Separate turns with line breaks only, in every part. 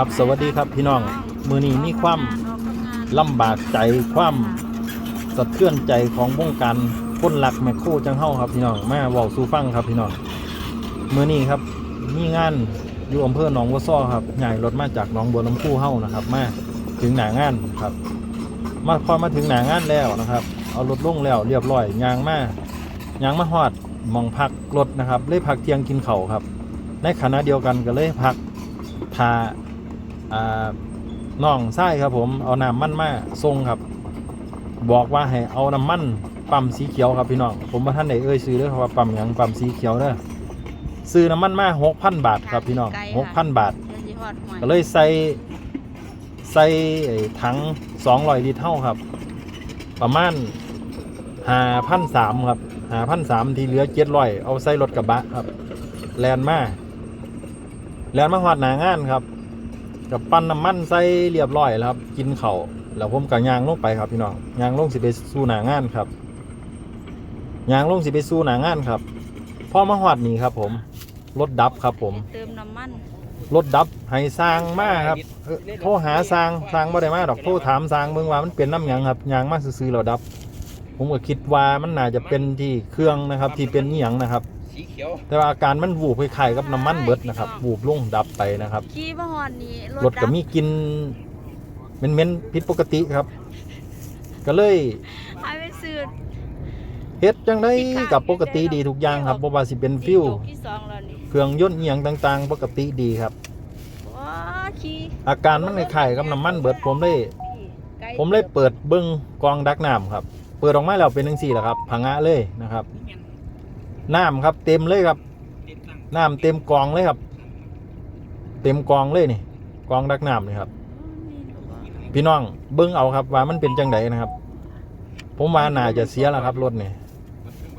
ครับสวัสดีครับพี่น้อง มือนี้มีความลำบากใจความสะเทือนใจของวงการคนหลักแมคโครจังเฮ้าครับพี่น้องมาเว้าสู่ฟังครับพี่น้องมือนี้ครับมีงานอยู่อำเภอหนองวัวซ้อครับใหญ่รถมาจากหนองบัวลำพูเฮ้านะครับ มาถึงหนางานครับ มาพอมาถึงหนางานแล้วนะครับ เอารถลงแล้วเรียบร้อยยางมายางมาฮอดมองพักรถนะครับ เลยพักเที่ยงกินเข่าครับ ในขณะเดียวกันก็เลยพักท่า น้องไส้ครับผมเอาน้ำมันมาส่งครับ บอกว่าให้เอาน้ำมันปั๊มสีเขียวครับพี่น้องผมว่าท่านไหนเอ่ยซื้อเด้อครับว่าปั๊มหยังปั๊มสีเขียวเด้อซื้อน้ำมันมาหกพันบาทครับพี่น้องหกพันบาท
เดี๋ยวสิฮอดหวย
ก็เลยใส่ใส่ไอ้ถังสองร้อยลิตรเท่าครับ ประมาณหาพันสามครับหาพันสามที่เหลือเจ็ดร้อยเอาใส่รถกระบะครับ แลนมาแลนมาหอดหนางานครับ กับปั้นน้ำมันใส่เรียบร้อยแล้วครับกินเขาวแล้วผมกับยางลงไปครับพี่น้องยางลงสิไปสู้หนางานครับยางลงสิไปสู้หนางานครับพอมาหอดนี่ครับ ผมรถดับครับ ผม
เติมน้ำมัน
รถดับให้สร้างมาครับเอ้อโทรหาสร้างสร้างบ่ได้มาดอกโทรถามสร้างเบิ่งว่ามันเป็นน้ำหยังครับยางมาซื่อๆแล้วดับ ผมก็คิดว่ามันน่าจะเป็นที่เครื่องนะครับ ที่เป็นอีหยังนะครับ
สีเขียว
แต่ว่าอาการมันวูบคล้ายๆกับน้ำมันเบิดนะครับวูบลงดับไปนะครับ
ขี่มาฮอดนี่
รถก็มีกลินเหม็นๆผิดปกติครับ ก็เลย
หายไปซื้อ
เฮ็ดจังไดกับปกติดีทุกอย่างครับบ่ว่าสิเป็นฟิว
ที่ที่สองแล้วนี่
เครื่องยนต์อีหยังต่างๆ ปกติดีครับ
ว้าขี่
อาการมันคล้ายๆกับน้ำมันเบิดผมเลย
พี่ไก
ผมเลยเปิดเบิ้งกองดักน้ำครับ เปิดออกมาแล้วเป็นจังซี่แหละครับพังงะเลยนะครับน้ำครับ เต็มเลยครับน้ำเต็มกองเลยครับ เต็มกองเลยนี่กองดักน้ำนี่ครับ พี่น้องเบิ้งเอาครับ ว่ามันเป็นจังไดนะครับ ผมว่าน่าจะเสียแล้วครับรถนี่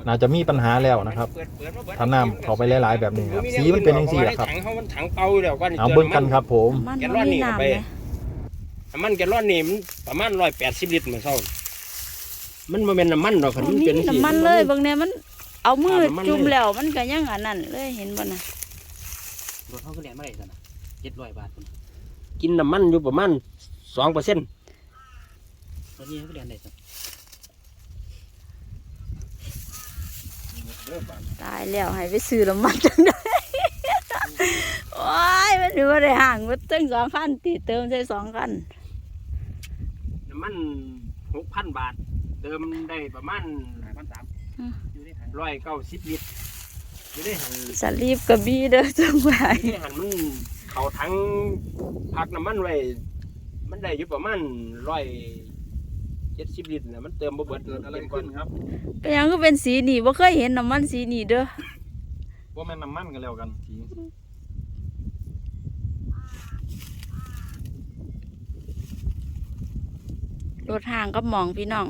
น่าจะมีปัญหาแล้วนะครับ
เปิดเปิดมบิด
ถ้าน้ำเข้าไปหลายๆแบบนี้ครับสีมันเป็นจังซี่แหละครับ
ถังเขามันถังเปล่าอยู่แล้วก็
เอาเบิ้งกันครับ ผม
มัน
แกล
บ่
ลอน
มี
นี่เอา
น้ำ
ไป
ไหม
น้ำมันแกลลอนนี่มันประมาณร้อยแปดสิบลิตรเหมือนเศร้ามันบ่แม่นน้ำมันหรอกคัน
บ่
มัน
มี
เป็น
น้ำมันเลยบางเนี่ยมัน เอามือ
น้ำมันเลย
จุ่มแล้วมันก็ยังอันนั้นเลยเห็นบ่น่ะ
รถเขาก็เรียนมาได้สินะเจ็ดร้อยบาทพุ่น
กินน้ำมันอยู่ประมาณสองเปอร์เซ็นต์
รถนี้เขาก็เรียนได้สิ
ตายแล้วให้ไปซื้อน้ำมันจังได๋โอ้ยมันดูว่าได้ห่างมันตั้งสองคันติเติมใส่สองคัน
น้ำมันหกพันบาท เติมได้ประมาณ
ห้าพันสามอยู่ในถัง
ร้อยเก้าสิบลิตรอยู่ได้หัน
สลีปกระบี่เด้อจังหวะ
อยู่ได้หันมันเขาทั้งพักน้ำมันไว้มันได้อยู่ประมาณร้อยเจ็ดสิบลิตรนะมันเติมบ่เบิด
เกิดอะไรขึ้นครับ
เป็นหยังก็เป็นสีนี่บ่เคยเห็นน้ำมันสีนี่เด้อ
ว่าแม่นน้ำมันกันแล้วกันที
รถห่างกับหมองพี่น้อง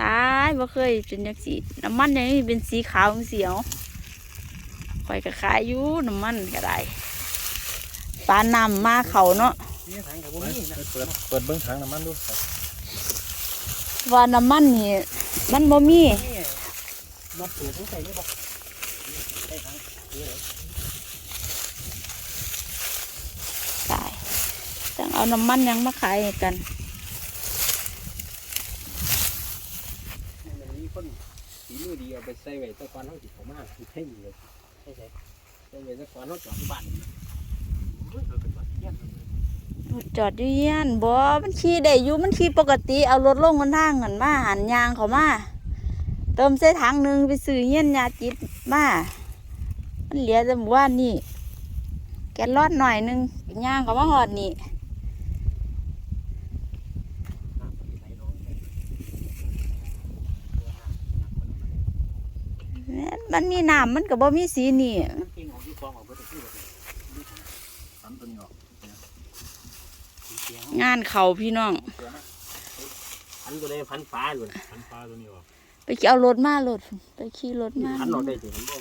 ตายบ่เคยเป็นจังสีน้ำมันอย่างนี้เป็นสีขาวเสียวข่อยก็ขายอยู่น้ำมันก็ได้ปลาน้ำมาเขาเนาะ
นี่ถังกับผม
เปิ
นี่
ด
นะ
เปิดเปิดเบิ้งถังน้ำมันดูครับ
ว่าน้ำมันนี่มันบ่มี
นี่รถเปิดต้องใส่นี่บอกใส่ถังเยอะเลย
ตายต้องเอาน้ำมันหยังมาขายให้กัน
มันมีคนฝีมือดีเอา ไปใส่ไว้ตะกอนเขาสิเขามาสิให้ดีเลย
ใส่ใส่
ใส่ไว้ตะกอนเขาจอดบ้านนี่
เฮ้ยเออเป็น
จอดอยู่เฮียนบ่มันขี่ได้อยู่มันขี่ปกติเอารถลงกันทางกันมาหันยางเขามาเติมใส่ถังหนึ่งไปซื้อเฮียนยาจิตมามันเหลือแต่หมู่บ้านนี่แกนรอดหน่อยหนึงยางเขามาหอดนี่
ไหลลง
แม่นมันมีน้ำมันก็บ่มีสีนี่
มันเก่งออกอยู่กองออกเบิดที่หมดเลย
ถังตัวนี้ออก
เสียง
งานเขาพี่น้อง
พันก็เลยพันฟ้าเลย
ถังปลาตัวนี้ออก
ไปเอารถมารถไปขี่รถมา
พันออกได้ถึงมันบ่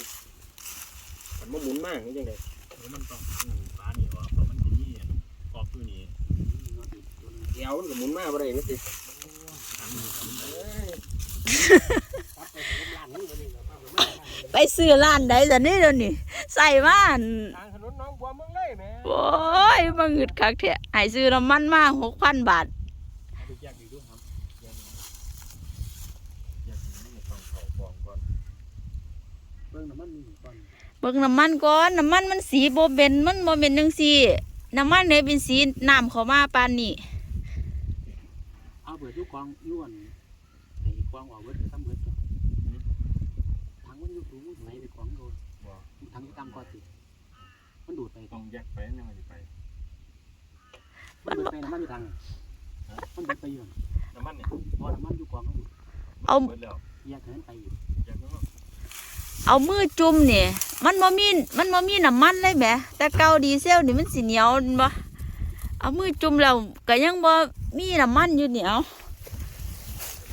มันบ่หมุนมากนี่จังได๋
แล้วมันต้องปลานี่ออกเพราะมันจะมีออกตัวนี้
เดี๋ยวมันก็หมุนมาบ่ได้มันสิ
ไปซื้อร้านใดแต่นี่เดี๋ยวนี้ใส่มาอั่น
ทางถนนน้องบัวเมืองเลยแม่
โโอ้ยมาหงึดคักแท้ให้ซื้อน้ำมันมาหกพันบาท
เอาไปแยกอีกด้วยครับแยกอีกแยกอีกนี่ต้องเข้าฟองก่อน
เบิ่งน้ำมันมีก่อน
เบิ่งน้ำมันก่อนน้ำมันมันสีโบเป็นมันโบเป็นจังสีน้ำมันเนี่ยเป็นสีน้ำเขามาปานนี้
เอาเบิดอยู่กองอยู่อันไอ้กองออกเบิดก็ทำเบิดจ้ะถังมันอยู่สูง ไหลไปกองโดน
บ่
ถังที่ต่ำกว่าติมันดูดไป
ต้องแยกไปนี่มันจะไป
มันเบิดไปน้ำมันอยู่ทางมันเบิดไปอยู่
น้ำมันนี่
พอน้ำมันอยู่กองก็ดูด
เอา
เบิดแล้ว
แยกเหินไปอยู่
แยกแล้วเนาะ
เอามือจุ่มเนี่ยมันบ่มีมันบ่มีน้ำมันเลยแหมแต่เก่าดีเซลนี่มันสีเหนียวนั่นบ่เอามือจุ่มแล้วก็ยังบ่มีน้ำมันอยู่เหนียว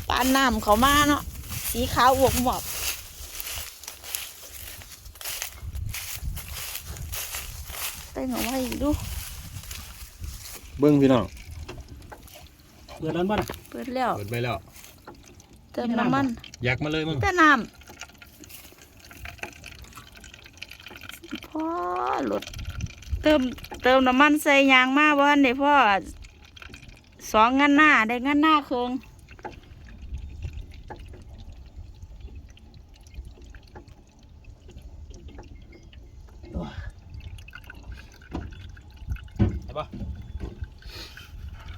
ปานน้ำเขามาเนาะสีขาวอวกหมอบ เต้นออกมาอีกดู
เบิ้งพี่น้อง
เบิดแล้วบ่น่ะ
เปิดแล้ว
เปิดไปแล้ว
เติมน้ำมัน
อยากมาเลยมึง
แต่น้ำพ่อรถเติมเติมน้ำมันใส่ยางมาบ่ทันได้พ่อสองงานหน้าได้งานหน้าเครื่อง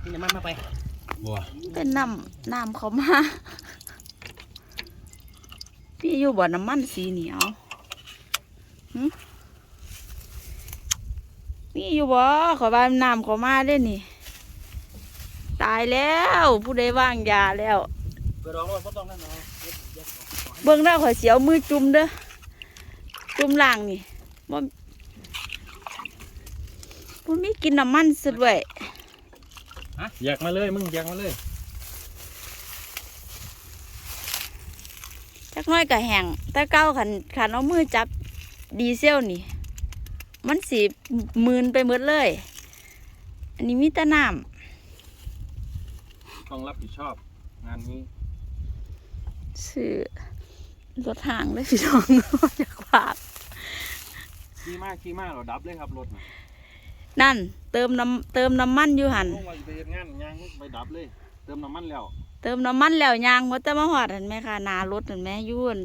นี่น้ำมันมาไป
บัว
เป็นน้ำน้ำเขามาพี่อยู่บ่อน้ำมันสีเหนียวหึพี่อยู่บ่ขอยว่าน้ำเขามาได้นี่ ตายแล้ว ผู้ใดว่างยาแล้ว
เบิดออกแล้วบ่ต้องนั่นเนาะเบิดแยกออก
เบิ่งแล้วข่อยเสียวมือจุ่มเด้อจุ่มล่างนี่ บ่บ่มีกินน้ำมันสุดไว้ย
อยากมาเลยมึงอยากมาเลย
จักหน้อยก็แห้งแต่เก้าขันขันเอามือจับดีเซลนี่ มันสิมืนไปหมดเลย อันนี้มีแต่น้
ต้องรับผิดชอบ งานนี้ำ
ซื้อรถห่างเลยพี่น้องจากฝาก
ขี้มากขี้มากเราดับเลยครับรถน่ะ
นั่น เติมน้ำเติมน้ำมันอยู่หัน
ลงมาไปเฮ็ดงานยางไปดับเลย เติมน้ำมันแล้ว
เติมน้ำมันแล้วยางมดแต่มาหอดเห็นไหมคะหนารถเห็นไหมอยุ่น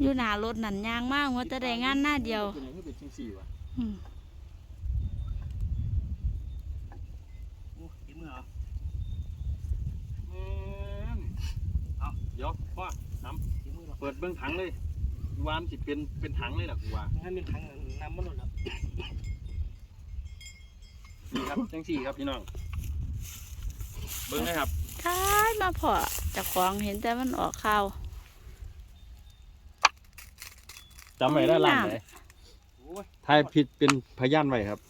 อยู่หนารถนั่นยางมากมดแต่ได้งานหน้าเดียว
เป็นอย่างนี้เป็นจังสี่วะ
อืม
โอ้เห็นมือเหรอ
แม่นเอาเดี๋ยวพ่อน้
เห็นมือเหรอำ
เปิดเบื้องถังเลย วานสิเป็นเป็นถังเลยล่ะกูว่า
งั้นเป็นถังน้ำมันหมดแล้ว
นี่ครับจังสี่ครับพี่น้องเบิ้งนะครับ
ท้ายมาพอเจากของเห็นแต่มันออกข่าว
จำไว้ได้ร้านไหน
โอ้ย
ทายผิดเป็นพยานไว้ครับ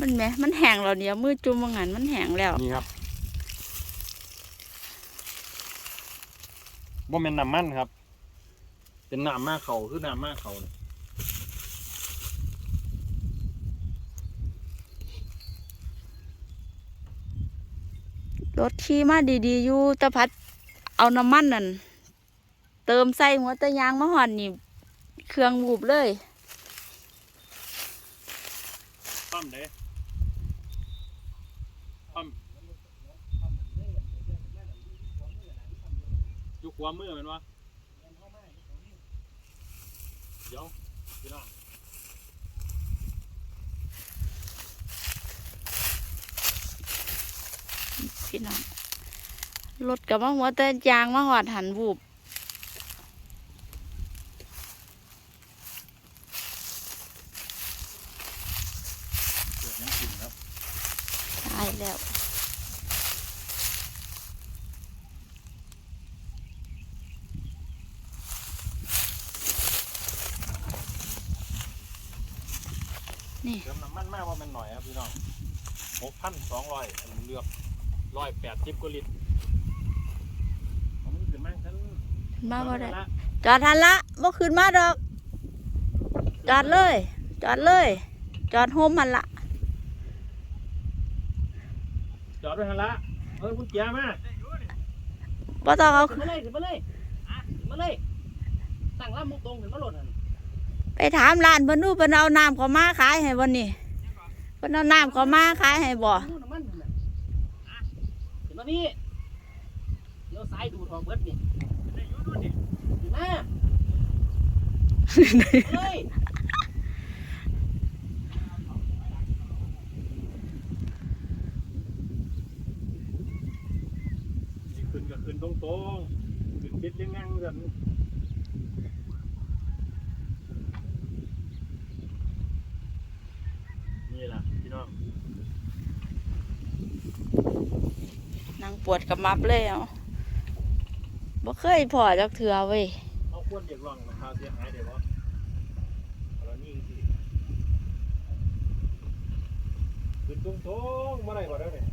มันไหมมันแห้งแล้วเดียวมือจุ่มว่างันมันแห้งแล้ว
นี่ครับบ่แม่นน้ำมันครับ เป็นน้ำมากเขาคือน้ำมากเขาเนี่ย
รถขี่มาดีๆอยู่แตะพัดเอาน้ำมันนั่นเติมใส่หัวตะยางมาหอนนี่ เครื่องบูบเลย
ปั๊มเด้ปั๊มอยู่ขวามือเป็นวะ เดี๋ยวพี่น้อง
พี่น้องรถกับมาหัวแต่ยางมาหอดหันบูบ
เกิดยังกินครับ
ตายแล้ว นี่
เติมน้ำมันมากว่ามันหน่อยครับพี่น้องหกพันสองร้อยเลือกร้อยแปดสิบกว่าลิตรผมมันขึ้นมากฉัน
มาบ่ได้
ละ
จอดทันละบ่ขึ้นมาดอก จอดเลย จอดเลย จอดโฮมมันละ
จอดด้วยทันละเออคุณเกียร์มา
บ่ต้องเอา
ขึ้นมาเลยขึ้นมาเลยอะขึ้นมาเลยตั้งลำมุกตรงขึ้นมาโหลดนั่น
ไปถามร้านเพิ่นดูเพิ่นเอาน้ำเขามาขายให้บ่นี่เพิ่นเอาน้ำเขามาขายให้บ่
นู่นน่ะมันนั่นน่ะอะเห็นบ่นี่เดี๋ยวสายดูดออกเบิดนี่เห็นไหมเฮ้ย
นี่ขึ้นก็ขึ้นตรงๆขึ้นคิดยังงังกันนี่ล่ะ พี่น้อง
นางปวดกับมับเลยเอาบ่เคยพอจักเถื่อเว้ย
เอาควรเรียกร้องราคาเสียหายได้บ่แล้วนี่สิขึ้นตรงๆบ่ได้บ่ได้เนี่ย